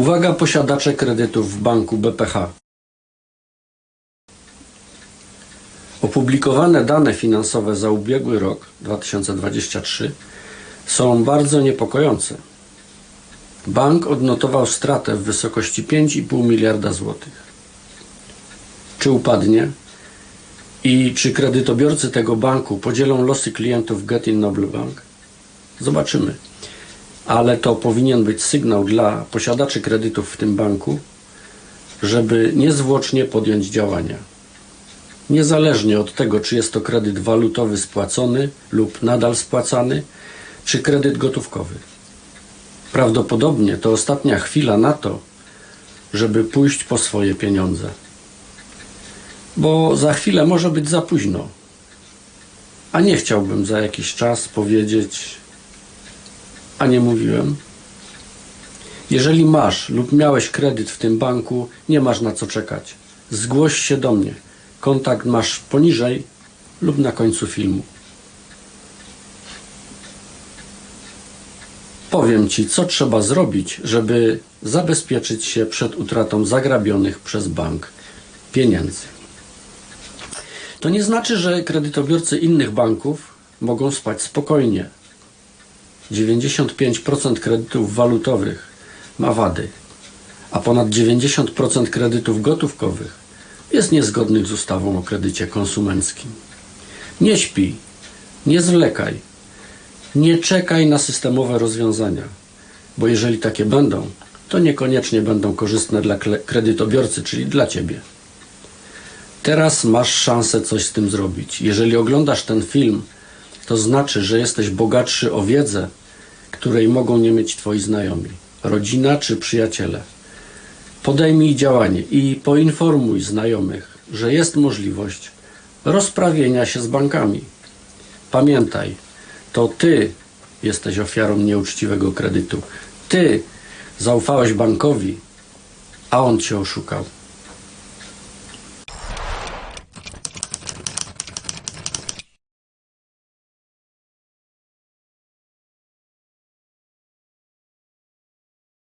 Uwaga posiadacze kredytów w banku BPH. Opublikowane dane finansowe za ubiegły rok 2023 są bardzo niepokojące. Bank odnotował stratę w wysokości 5,5 miliarda złotych. Czy upadnie? I czy kredytobiorcy tego banku podzielą losy klientów Getin Noble Bank? Zobaczymy. Ale to powinien być sygnał dla posiadaczy kredytów w tym banku, żeby niezwłocznie podjąć działania. Niezależnie od tego, czy jest to kredyt walutowy spłacony lub nadal spłacany, czy kredyt gotówkowy. Prawdopodobnie to ostatnia chwila na to, żeby pójść po swoje pieniądze. Bo za chwilę może być za późno. A nie chciałbym za jakiś czas powiedzieć, a nie mówiłem. Jeżeli masz lub miałeś kredyt w tym banku, nie masz na co czekać. Zgłoś się do mnie. Kontakt masz poniżej lub na końcu filmu. Powiem Ci, co trzeba zrobić, żeby zabezpieczyć się przed utratą zagrabionych przez bank pieniędzy. To nie znaczy, że kredytobiorcy innych banków mogą spać spokojnie. 95% kredytów walutowych ma wady, a ponad 90% kredytów gotówkowych jest niezgodnych z ustawą o kredycie konsumenckim. Nie śpi, nie zwlekaj, nie czekaj na systemowe rozwiązania, bo jeżeli takie będą, to niekoniecznie będą korzystne dla kredytobiorcy, czyli dla Ciebie. Teraz masz szansę coś z tym zrobić. Jeżeli oglądasz ten film, to znaczy, że jesteś bogatszy o wiedzę, której mogą nie mieć Twoi znajomi, rodzina czy przyjaciele. Podejmij działanie i poinformuj znajomych, że jest możliwość rozprawienia się z bankami. Pamiętaj, to Ty jesteś ofiarą nieuczciwego kredytu. Ty zaufałeś bankowi, a on Cię oszukał.